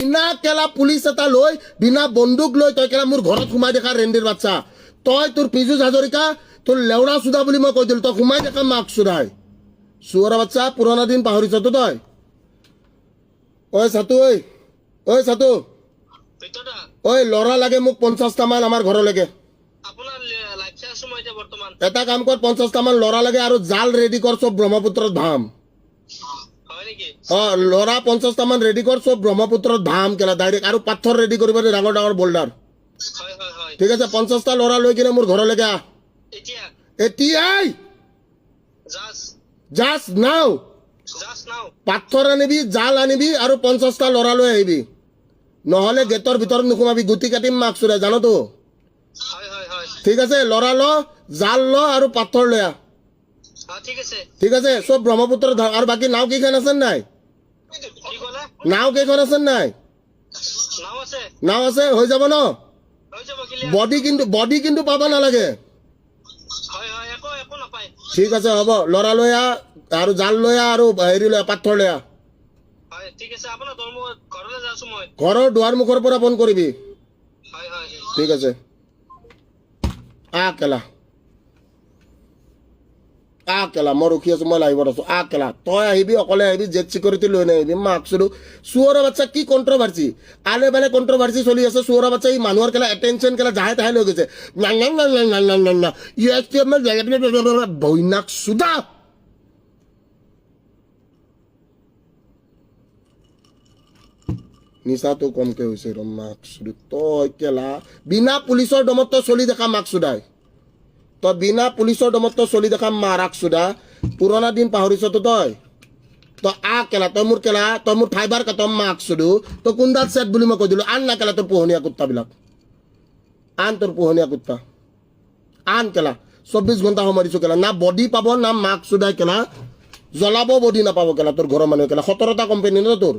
বিনা কেলা পুলিচ এটা লৈ বিনা বন্দুক লৈ তই কেলা মোৰ ঘৰত সোমাই দেখা ৰেণ্ডিৰ বাচ্চা। তই তোৰ পীযুষ হাজৰিকা তোৰ লেওৰা চুদা বুলি মই কৈ দিলো তই সোমাই দেখা মাক চুদাই চুৱৰা বাচ্চা পুৰণা দিন পাহৰিছতো তই। ঐ চাতু ঐ ঐ চাতু ঐ ল'ৰা লাগে মোক পঞ্চাছটামান আমাৰ ঘৰলৈকে। এটা কাম কৰ পঞ্চাছটামান ল'ৰা লাগে আৰু জাল ৰেডি কৰ চব ব্ৰহ্মপুত্ৰত ধাম অ ল'ৰা পঞ্চাছটামান ৰেডি কৰ চব ব্ৰহ্মপুত্ৰত ধাম কেলা ডাইৰেক্ট আৰু পাথৰ ৰেডি কৰিব ডাঙৰ ডাঙৰ বল্ডাৰ ঠিক আছে পঞ্চাছটা ল'ৰা লৈ কিনে মোৰ ঘৰলৈকে আহ। এতিয়া? এতিয়াই। জাষ্ট। নাও। পাথৰ আনিবি জাল আনিবি আৰু পঞ্চাছটা ল'ৰা লৈ আহিবি। নহ'লে গেটৰ ভিতৰত নোসোমাবি গুটি কাটিম মাক চুৰে জানতো ঠিক আছে ল'ৰা ল জাল ল আৰু পাথৰ লৈ আহ। ঠিক আছে। ঠিক আছে চব ব্ৰহ্মপুত্ৰৰ ধাম আৰু বাকী নাও কেইখন আছে নাই? নাও কেইখন আছে নাই? নাও আছে। হৈ যাব ন? বডি কিন্তু বডি কিন্তু পাব নালাগে। ঠিক আছে হ'ব। ল'ৰা লৈ আহ আৰু জাল লৈ আহ আৰু হেৰি লৈ পাথৰ লৈ আহ। ঘৰৰ দুৱাৰ মুখৰ পৰা ফোন কৰিবি। ঠিক আছে। আহ কেলা। আকেলা মই ৰখি আছো মই লাইভত আছো আকেলা। তই আহিবি, অকলে আহিবি জেট চিকিউৰিটি লৈ নাহিবি মই আকছিলোঁ চুৱৰ বাচ্চা কি কণ্ট্ৰভাৰ্চি আলে বেলে কণ্ট্ৰভাৰ্চি চলি আছে, চুৱৰ বাচ্চা এই মানুহৰ কেলা এটেনশ্যন কেলা যাহে তাহে লৈ গৈছে। বৈনাক চুদা। নিচাটো কমকৈ হৈছে ৰ মাক্স তই কেলা, বিনা পুলিচৰ দমত তই চলি দেখা মাক্স উদায় তই বিনা পুলিচৰ দমত তই চলি দেখা মাৰাক চুদা। পুৰণা দিন পাহৰিছতো তই? তই আ কেলা তই মোৰ কেলা তই মোৰ ফাইবাৰ কাটম মাক চুদু। তই কোনডাল চেট বুলি মই কৈ দিলো আন না কেলা তোৰ পোহনীয়া কুত্তাবিলাক? আন তোৰ পোহনীয়া কুত্তা। আন কেলা চৌব্বিছ ঘণ্টা সময় দিছোঁ কেলা। না বডি পাব না মাক চুদাই কেলা। জ্বলাব বডি নাপাব কেলা তোৰ ঘৰৰ মানুহে কেলা। সোতৰটা কোম্পানী ন তোৰ?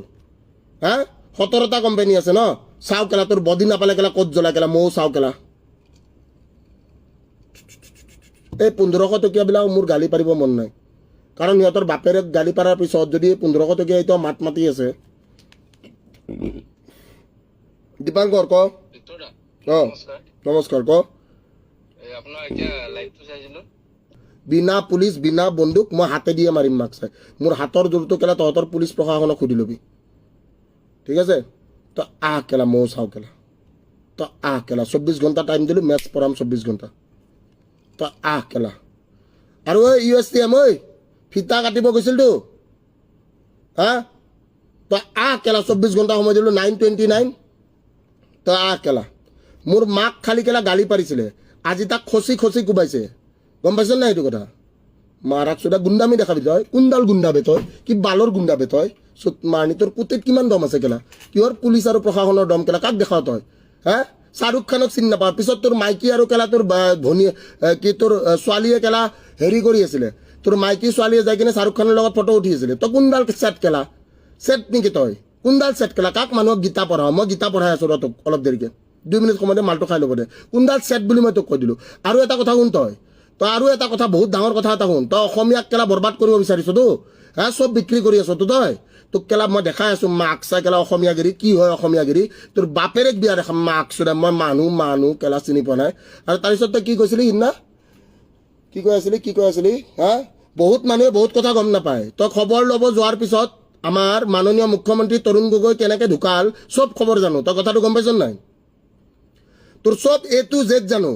হা? সোতৰটা কোম্পানী আছে ন? চাওঁ কেলা তোৰ বডি নাপালে কেলা ক'ত জ্বলাই কেলা? ময়ো চাওঁ কেলা। এই পোন্ধৰশ টকীয়াবিলাক মোৰ গালি পাৰিব মন নাই। কাৰণ সিহঁতৰ বাপেৰে গালি পাৰাৰ পিছত যদি এই পোন্ধৰশ টকীয়া এতিয়া মাত মাতি আছে। দীপাংকৰ ক? অ নমস্কাৰ। ক? বিনা পুলিচ বিনা বন্দুক মই হাতে দিয়ে মাৰিম মাক চাই। মোৰ হাতৰ জোৰটো কেলা তহঁতৰ পুলিচ প্ৰশাসনক সুধি ল'বি। ঠিক আছে? তই আহ কেলা ময়ো চাওঁ কেলা। তই আহ কেলা চৌব্বিছ ঘণ্টা টাইম দিলোঁ মেটচ পঢ়াম চৌব্বিছ ঘণ্টা। তই আহ, কেলা। আৰু ঐ ইউ এছ টি এম ঐ, ফিতা কাটিব গৈছিলতো। হা? তই আহ, কেলা চৌব্বিছ ঘণ্টা সময় দিলোঁ নাইন টুৱেণ্টি নাইন তই আহ, কেলা। মোৰ মাক খালি কেলা গালি পাৰিছিলে। আজি তাক খচি খচি কোবাইছে। গম পাইছ নাই সেইটো কথা? মাৰাক চোদা গুণ্ডামি দেখাবি তই। কোনডাল গুণ্ডাবে তই? কি বালৰ গুণ্ডাবে তই? চুত মাৰণি তোৰ পুতিত কিমান দম আছে কেলা? কিহৰ পুলিচ আৰু প্ৰশাসনৰ দম কেলা? কাক দেখাৱ তই? হা? শ্বাহৰুখ খানক চিনি নাপাওঁ। পিছত তোৰ মাইকী আৰু কেলা তোৰ ভনীয়ে কি তোৰ ছোৱালীয়ে কেলা হেৰি কৰি আছিলে। তোৰ মাইকী ছোৱালীয়ে যাই কিনে শ্বাহৰুখ খানৰ লগত ফটো উঠি আছিলে। তই কোনডাল চেট কেলা? ছেট নেকি তই? কোনডাল ছেট কেলা? কাক মানুহক গীতা পঢ়াওঁ মই গীতা পঢ়াই আছোঁ ৰ তোক অলপ দেৰিকে। দুই মিনিট সময়তে মালটো খাই ল'ব দে। কোনডাল চেট বুলি মই তোক কৈ দিলোঁ? আৰু এটা কথা শুন তই। তই আৰু এটা কথা, বহুত ডাঙৰ কথা এটা শুন। তই অসমীয়াক কেলা বৰবাদ কৰিব বিচাৰিছতো হা, চব বিক্ৰী কৰি আছ তো তই? তোক কেলা মই দেখাই আছোঁ, মাক চাই কেলা অসমীয়াগিৰি, কি হয় অসমীয়াগিৰি? তোৰ বাপেৰেক বিয়া দেখাম, মাক চোদা, মই মানুহ মানুহ কেলা চিনি পোৱা নাই। আৰু তাৰপিছত তই কি কৈছিলি সিদিনা? কি কৈ আছিলি, কি কৈ আছিলি? হা? বহুত মানুহে বহুত কথা গম নাপায়। তই খবৰ ল'ব যোৱাৰ পিছত আমাৰ মাননীয় মুখ্যমন্ত্ৰী তৰুণ গগৈ কেনেকে ঢুকাল, চব খবৰ জানো। তই কথাটো গম পাইছ নাই? তোৰ চব এ টু জেড জানো।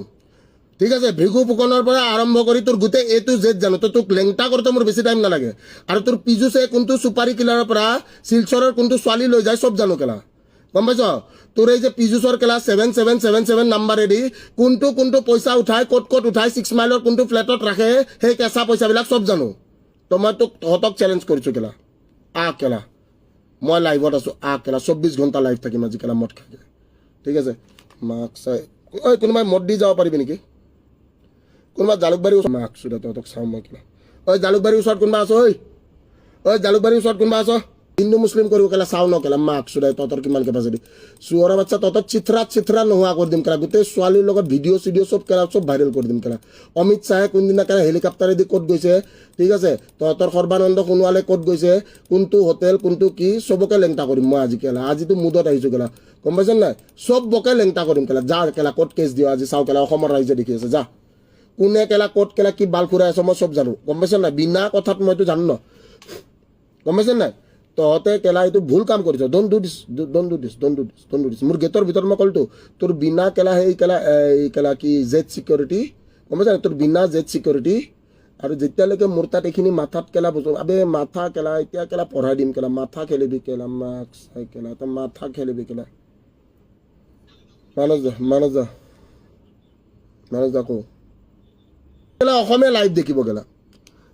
ঠিক আছে, ভৃগু ফুকনৰ পৰা আৰম্ভ কৰি তোৰ গোটেই এ টু জেড জানো। তো তোক লেংটা কৰোঁতে মোৰ বেছি টাইম নালাগে। আৰু তোৰ পীযুষে কোনটো চুপাৰী কিলাৰৰ পৰা, শিলচৰৰ কোনটো ছোৱালী লৈ যায়, চব জানো কেলা। গম পাইছ? তোৰ এই যে পীযুষৰ কেলা ছেভেন ছেভেন ছেভেন ছেভেন নাম্বাৰেদি কোনটো কোনটো পইচা উঠাই, ক'ত ক'ত উঠাই ছিক্স মাইলৰ কোনটো ফ্লেটত ৰাখে, সেই কেঁচা পইচাবিলাক চব জানো। তো মই তোক তহঁতক চেলেঞ্জ কৰিছোঁ কেলা। আহ কেলা। মই লাইভত আছোঁ। আহ কেলা। চৌব্বিছ ঘণ্টা লাইভ থাকিম আজি কেলা মদ খাই ঠিক আছে? মাক চাই ঐ, কোনোবাই মদ দি যাব পাৰিবি নেকি? কোনোবা জালুকবাৰীৰ ওচৰত মাক চুদা তহঁতক চাওঁ মই কিবা ঐ জালুকবাৰীৰ ওচৰত কোনোবা আছ, ঐ। ঐ জালুকবাৰীৰ ওচৰত কোনোবা আছ। হিন্দু, মুছলিম কৰিব কেলা, চাওঁ ন কেলা, মাক চুদাই তহঁতৰ কিমান কেপাচিটি চুৱৰা বাচ্চা তহঁতৰ চিথৰা চিথৰা নোহোৱা কৰি দিম কেলা। গোটেই ছোৱালীৰ লগত ভিডিঅ' চিডিঅ' চব কেলা, চব ভাইৰেল কৰি দিম কেলা। অমিত শ্বাহে কোনদিনা কেলা হেলিকপ্টাৰেদি ক'ত গৈছে? ঠিক আছে? তহঁতৰ সৰ্বানন্দ সোণোৱালে ক'ত গৈছে? কোনটো হোটেল, কোনটো কি, চবকে লেংটা কৰিম মই আজি কেলা। আজিতো মুদত আহিছোঁ কেলা। গম পাইছ নাই? চবকে লেংটা কৰিম কেলা। যা কেলা, ক'ত কেছ দিওঁ আজি? চাওঁ কেলা, অসমৰ ৰাইজে দেখি আছে। যা। কোনে কেলা, ক'ত কেলা, কি বাল ফুৰাই আছে, মই চব জানো। গম পাইছ নাই? বিনা কথাত মইতো জানো ন? গম পাইছে নাই? তহঁতে কেলা এইটো ভুল কাম কৰিছ। ডোণ্ট ডু দিছ ডোণ্ট ডু দিছ ডোণ্ট ডু দিছ ডোণ্ট ডু দিছ মোৰ গেটৰ ভিতৰত মই ক'লোতো তোৰ বিনা কেলা সেই কেলা, এই কেলা কি জেড চিকিউৰিটি গম পাইছা নাই? তোৰ বিনা জেড চিকিউৰিটি আৰু যেতিয়ালৈকে মোৰ তাত এইখিনি মাথাত কেলা বস্তু, আবে মাথা কেলা, এতিয়া কেলা পঢ়াই দিম কেলা। মাথা খেলিবি কেলা মাক চাই কেলা, তই মাথা খেলিবি কেলা। মানস দা মানস দা মানস দা কওঁ কেলা অসমীয়া লাইভ দেখিব কেলা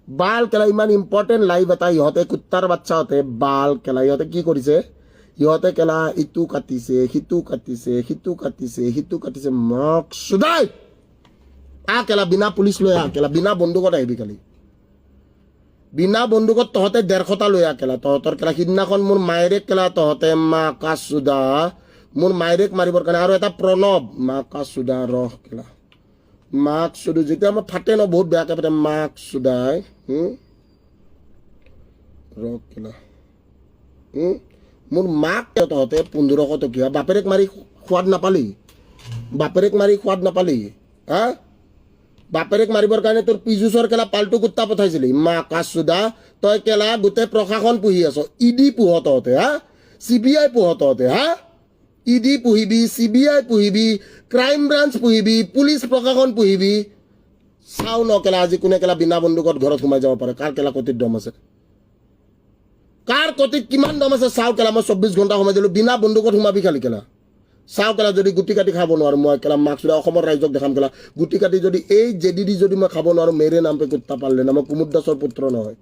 বাল কেলা ইমান ইম্পৰ্টেণ্ট লাইভ এটা, ইহঁতে কুত্তাৰ বাচ্চাহঁতে বাল কেলা, ইহঁতে কি কৰিছে? ইহঁতে কেলা ইটো কাটিছে, সিটো কাটিছে সিটো কাটিছে সিটো কাটিছে, মক চুদাই। আহ কেলা বিনা পুলিচ লৈ আহ কেলা, বিনা বন্দুকত আহিবি কালি বিনা বন্দুকত তহঁতে ডেৰশটা লৈ আহ কেলা, তহঁতৰ কেলা সিদিনাখন মোৰ মায়েৰেক কেলা, তহঁতে মা কাচুদা মোৰ মায়েৰেক মাৰিবৰ কাৰণে আৰু এটা প্ৰণৱ, মা কাচুদা ৰহ কেলা। মাক চুদু যেতিয়া মই ফাটে ন বহুত বেয়াকে ফাটে মাক চুদাই ৰ মোৰ মাক তহঁতে পোন্ধৰশ টকীয়া বাপেৰেক মাৰি সোৱাদ নাপালি। বাপেৰেক মাৰি সোৱাদ নাপালি হা? বাপেৰেক মাৰিবৰ কাৰণে তোৰ পিজুচৰ কেলা পাল্টু কুত্তা পঠাইছিলি। মা কাচুদা তই কেলা গোটেই প্ৰশাসন পুহি আছ। ই ডি পোহ তহঁতে হা? চি বি আই পোহ তহঁতে হা? ই ডি পুহিবি, চি বি আই পুহিবি ক্ৰাইম ব্ৰাঞ্চ পুহিবি, পুলিচ প্ৰশাসন পুহিবি। চাওঁ ন কেলা, আজি কোনে কেলা বিনা বন্দুকত ঘৰত সোমাই যাব পাৰে, কাৰ কেলা কতিত দম আছে? কাৰ কতিত কিমান দম আছে, চাওঁ কেলা, মই চৌব্বিছ ঘণ্টা সোমাই দিলোঁ, বিনা বন্দুকত সোমাবি খালি কেলা। চাওঁ কেলা, যদি গুটি কাটি খাব নোৱাৰোঁ, মই কেলা মাক চুলা, অসমৰ ৰাইজক দেখাম কেলা। গুটি কাটি যদি এই জেডি দি যদি মই খাব নোৱাৰোঁ, মেৰে নাম পে কুত্তা পাৰলে না, মই কুমুদ দাসৰ পুত্ৰ নহয়।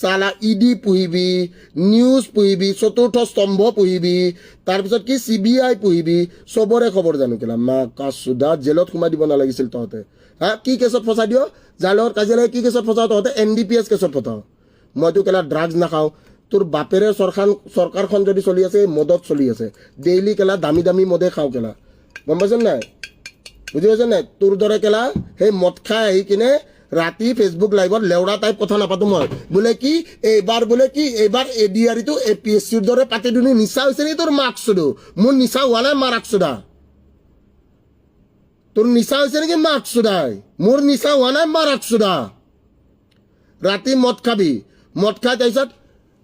চালা ই ডি পুহিবি, নিউজ পুহিবি, চতুৰ্থ স্তম্ভ পুহিবি তাৰপিছত কি চি বি আই পুহিবি, চবৰে খবৰ জানো কেলা। মা কাচুদা জেলত সোমাই দিব নালাগিছিল তহঁতে। হা, কি কেছত ফচাই দিয়? যাৰ লগত কাজিয়া লাগে কি কেছত ফচাও তহঁতে? এন ডি পি এছ কেছত ফচাও। মইতো কেলা ড্ৰাগছ নাখাওঁ। তোৰ বাপেৰে চৰকাৰ চৰকাৰখন যদি চলি আছে, মদত চলি আছে। ডেইলি কেলা দামী দামী মদে খাওঁ কেলা। গম পাইছ নাই? বুজি পাইছ নাই? তোৰ দৰে কেলা সেই মদ খাই আহি কিনে ৰাতি ফেচবুক লাইভত লেওৰা টাইপ কথা নাপাতো মই। বোলে কি এইবাৰ বোলে কি এইবাৰ এ ডি আৰ ইটো এ পি এছ চিৰ দৰে পাতি দুনি নিচা হৈছে নেকি তোৰ মাৰ্কছ চুদু? মোৰ নিচা হোৱা নাই মাৰাক চুদা। তোৰ নিচা হৈছে নেকি মাৰ্কছ চুদাই? মোৰ নিচা হোৱা নাই মাৰাক চুদা। ৰাতি মদ খাবি। মদ খাই তাৰপিছত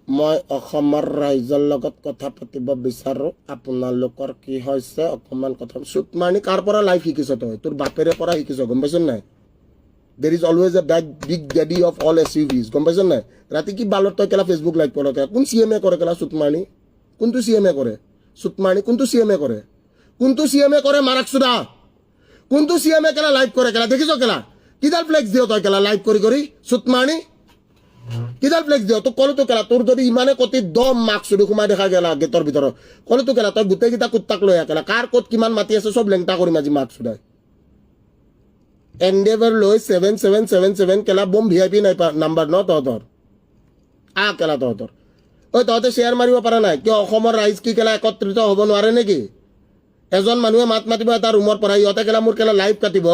মই অসমৰ ৰাইজৰ লগত কথা পাতিব বিচাৰোঁ। আপোনালোকৰ কি হৈছে? অকণমান কথা চুটমানি কাৰ পৰা লাইফ শিকিছ তই? তোৰ বাপেৰে পৰা শিকিছ গম পাইছ নাই? There is always a big big daddy of all S U Vs গম পাইছ নাই ৰাতি কি বালত তই কেলা ফেচবুক লাইভ কৰ কোন চি এম এ কৰে কেলা চুটমানি কোনটো চি এম এ কৰে চুটমানি কোনটো চি এম এ কৰে কোনটো চি এম এ কৰে মাৰাক চুদা কোনটো চি এম এ কেলা লাইভ কৰে কেলা দেখিছ কেলা কিডাল ফ্লেক্স দিয় তই কেলা লাইভ কৰি কৰি চুটমানি কিডাল ফ্লেক্স দিয় তোক ক'লো কেলা তোৰ যদি ইমানে কতি দম মাক চুৰি সোমাই দেখা গেলা গেটৰ ভিতৰত ক'লো তো কেলা তই গোটেইকেইটা কুত্তাক লৈ আহ কেলা কাৰ ক'ত কিমান মাতি আছে চব লেংটা কৰিম আজি মাক চুদাই এণ্ডেভাৰ লৈ ছেভেন ছেভেন ছেভেন ছেভেন কেলা বম ভি আই পি নাই নাম্বাৰ ন তহঁতৰ আহ কেলা তহঁতৰ ঐ তহঁতে শ্বেয়াৰ মাৰিব পৰা নাই কিয় অসমৰ ৰাইজ কি কেলা একত্ৰিত হ'ব নোৱাৰে নেকি এজন মানুহে মাত মাতিব এটা ৰুমৰ পৰা ইহঁতে কেলা মোৰ কেলা লাইভ কাটিব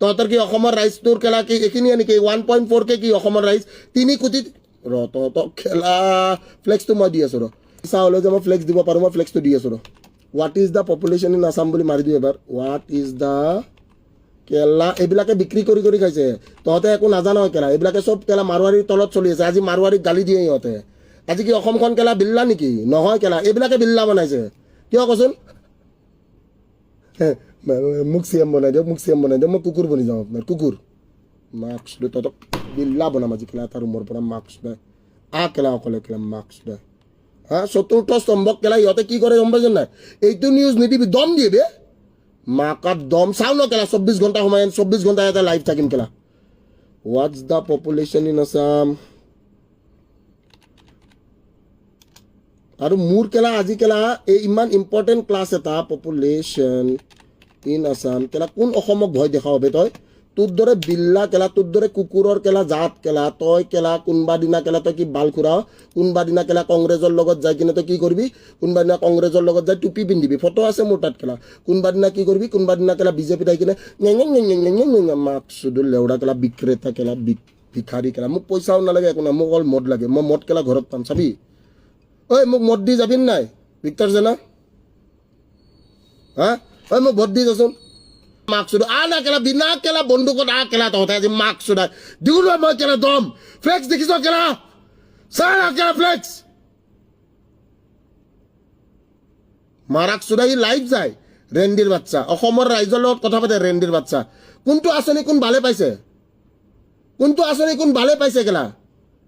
তহঁতৰ কি অসমৰ ৰাইজ তোৰ কেলা কি এইখিনিয়ে নেকি ওৱান পইণ্ট ফ'ৰ কে কি অসমৰ ৰাইজ তিনি কোটি ৰ তহঁতক খেলা ফ্লেক্সটো মই দি আছোঁ ৰ ইচ্ছা হ'লেও যে মই ফ্লেক্স দিব পাৰোঁ মই ফ্লেক্সটো দি আছোঁ ৰ what is the population in Assam বুলি মাৰি দিওঁ এবাৰ হোৱাট ইজ দ্য কেলা, এইবিলাকে বিক্ৰী কৰি কৰি খাইছে। তহঁতে একো নাজান কেলা, এইবিলাকে চব কেলা মাৰোৱাৰীৰ তলত চলি আছে। আজি মাৰোৱাৰীক গালি দিয়ে সিহঁতে আজি কি অসমখন কেলা বিল্লা নেকি? নহয় কেলা, এইবিলাকে বিল্লা বনাইছে। কিয় কচোন? মোক চি এম বনাই দিয়ক, মোক চি এম বনাই দিয়ক, মই কুকুৰ বনি যাওঁ আপোনাৰ, কুকুৰ। মাস্ক লৈ তহঁতক বিল্লা বনাম আজি কেলা, এটা ৰুমৰ পৰা মাস্ক লৈ আহ কেলা অকলে কেলা, মাস্ক লৈ হা, চতুৰ্থ স্তম্ভক কেলা, ইহঁতে কি কৰে গম পাইছ নাই? এইটো নিউজ নিদিবি, দম দিয়ে বে। মাকাত দম চাও ন কেলা? চৌব্বিছ ঘণ্টা সোমাই চৌব্বিছ ঘণ্টা এটা লাইভ থাকিম কেলা। What's the population in Assam আৰু মোৰ কেলা, আজি কেলা, এই ইমান ইম্পৰ্টেণ্ট ক্লাছ এটা পপুলেশ্যন ইন আছাম কেলা, কোন অসমক ভয় দেখাৱ বে তই? তোৰ দৰে বিল্লা কেলা, তোৰ দৰে কুকুৰৰ কেলা, জাত কেলা, তই কেলা, কোনোবা দিনা কেলা তই কি বাল খুৰাও, কোনোবা দিনা কেলা কংগ্ৰেছৰ লগত যাই কিনে তই কি কৰিবি, কোনোবা দিনা কংগ্ৰেছৰ লগত যাই টুপি পিন্ধিবি, ফটো আছে মোৰ তাত কেলা, কোনোবা দিনা কি কৰিবি, কোনোবা দিনা কেলা বিজেপিত আহি কিনে মাক চুদু লেউৰা কেলা বিক্ৰেতা কেলা ভিখাৰী কেলা মোক পইচাও নালাগে একো নাই মোক অকল মদ লাগে মই মদ কেলা ঘৰত পাম চাবি ঐ মোক মদ দি যাবি নাই ভিক্টৰ জেনা হা ঐ মোক ভোট দি যাচোন মাক চুদা আ কেলা বিনা কেলা বন্দুকত, আ কেলা তহঁতে আজি মাক চুদাই দিওঁ মই কেলা দম। ফ্লেক্স দেখিছ কেলা? চাই না কেলা ফ্লেক্স। মাৰাক চুদাই সি লাইভ যায়। ৰেণ্ডিৰ বাচ্চা। অসমৰ ৰাইজৰ লগত কথা পাতে ৰেণ্ডিৰ বাচ্চা। কোনটো আঁচনি কোন ভালে পাইছে? কোনটো আঁচনি কোন ভালে পাইছে কেলা?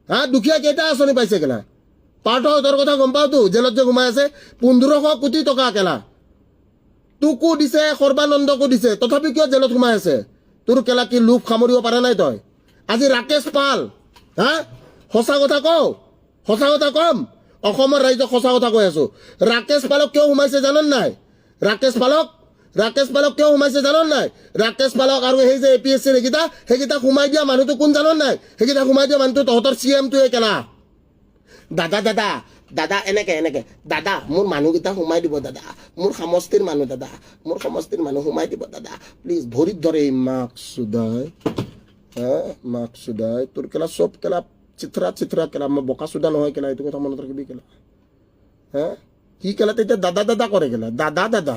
হা, দুখীয়া কেইটা আঁচনি পাইছে কেলা? পাৰ্থহঁতৰ কথা গম পাওঁতো জেলত যে সোমাই আছে, পোন্ধৰশ কোটি টকা কেলা। তোকো দিছে, সৰ্বানন্দকো দিছে। তথাপি কিয় জেলত সোমাই আছে? তোৰ কেলা কি লোভ সামৰিব পৰা নাই তই? আজি ৰাকেশ পাল, হা? সঁচা কথা কওঁ, সঁচা কথা কম। অসমৰ ৰাইজক সঁচা কথা কৈ আছো। ৰাকেশ পালক কিয় সোমাইছে জানন নাই? ৰাকেশ পালক ৰাকেশ পালক কিয় সোমাইছে জানন নাই? ৰাকেশ পালক আৰু সেই যে এ পি এছ চিৰ সেইকেইটা সেইকেইটা সোমাই দিয়া মানুহটো কোন জানন নাই? সেইকেইটা সোমাই দিয়া মানুহটো তহঁতৰ চি এমটোৱে কেলা। দাদা দাদা দাদা, এনেকে এনেকে। দাদা, মোৰ মানুহকেইটা সোমাই দিব, দাদা। মোৰ সমষ্টিৰ মানুহ, দাদা। মোৰ সমষ্টিৰ মানুহ সোমাই দিব, দাদা। প্লিজ ভৰিত ধৰে মাক চুদাই। হা, মাক চুদাই। তোৰ কেলা চব কেলা চিথৰা চিথৰা কেলা। মই বোকা চুদা নহয় কেলা, এইটো কথা মনত ৰাখিবি কেলা। হা? কি কেলা তেতিয়া দাদা দাদা কৰে কেলা? দাদা দাদা।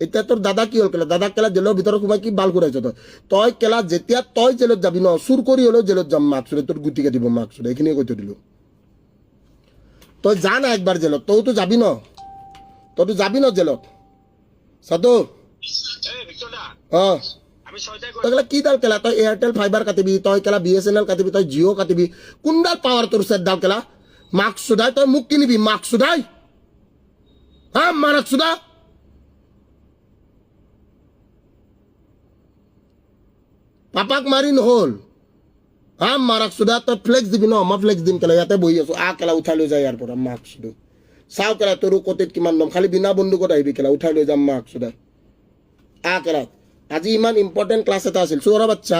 এতিয়া তোৰ দাদা কি হ'ল কেলা? দাদা কেলা জেলৰ ভিতৰত সোমাই কি বাল ঘূৰাইছ তই? তই কেলা যেতিয়া তই জেলত যাবি ন, চুৰ কৰি হ'লেও জেলত যাম মাক চুৰে তোৰ গুটি কাটিব মাক চুৰে এইখিনিয়ে কৈ থৈ দিলোঁ। তই যা না একবাৰ জেলত তইতো যাবি ন? তইতো যাবি ন জেলত? চাতো এই ভিক্টৰ দা অঁ। আমি তই কেলা কি ডাল কেলা? তই এয়াৰটেল ফাইবাৰ কাটিবি তই কেলা বি এছ এন এল কাটিবি তই জিঅ' কাটিবি। কোনডাল পাৱাৰ তোৰ চেট ডাল কেলা? মাক চুদাই তই মোক কিনিবি মাক চুদাই হা মাৰাক চুদা পাপাক মাৰি নহ'ল। হা মাৰাক চুদা তই ফ্লেক্স দিবি ন মই ফ্লেক্স দিম কেলা, ইয়াতে বহি আছো। আহ কেলা, উঠাই লৈ যায় ইয়াৰ পৰা, মাক চুদু চাওঁ কেলা, তোৰো কটিত কিমান দম খালি বিনা বন্দুকত আহিবি কেলা, উঠাই লৈ যাম মাক চুদা আহ কেলা, আজি ইমান ইম্পৰ্টেণ্ট ক্লাছ এটা আছিল। চোৰা বাচ্চা,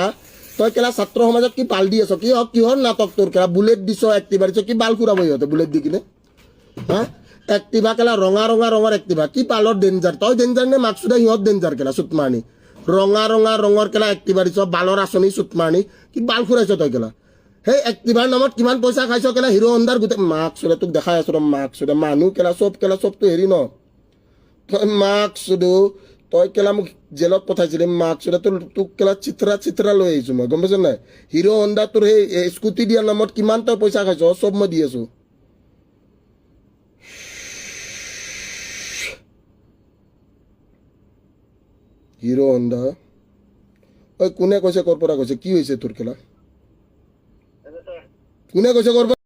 তই কেলা ছাত্ৰ সমাজত কি পাল দি আছ? কি হওক কিহৰ নাটক তোৰ কেলা? বুলেট দিছ এক্টিভা দিছ, কি বাল ফুৰাব সিহঁতে বুলেট দি কিনে? হা? এক্টিভা কেলা, ৰঙা ৰঙা, ৰঙৰ এক্টিভা কি পালৰ ডেঞ্জাৰ তই ডেঞ্জাৰ নে মাকচুদা সিহঁত ডেঞ্জাৰ কেলা চুটমানি ৰঙা ৰঙা, ৰঙৰ কেলা এক্টিভা দিছ, বালৰ আঁচনি চুটমানি কি বাল ফুৰাইছ তই কেলা? সেই এক্টিভাৰ নামত কিমান পইচা খাইছ কেলা? হিৰ' হণ্ডাৰ গোটেই, মাক চুৰে তোক দেখাই আছো ৰ মাক চুৰে মানুহ কেলা, চব কেলা, চবটো হেৰি ন? তই মাক চুদু তই কেলা মোক জেলত পঠাইছিলি, মাক চুদা, তোৰ, তোক কেলা চিত্ৰা চিত্ৰা লৈ আহিছো মই, গম পাইছ নাই? হিৰ' হণ্ডা তোৰ সেই স্কুটি দিয়াৰ নামত কিমান তই পইচা খাইছ, চব মই দি আছো। হিৰ' হন্ডা ঐ কোনে কৈছে ক'ৰ পৰা কৈছে? কি হৈছে তোৰ খেলা? কোনে কৈছে ক'ৰ পৰা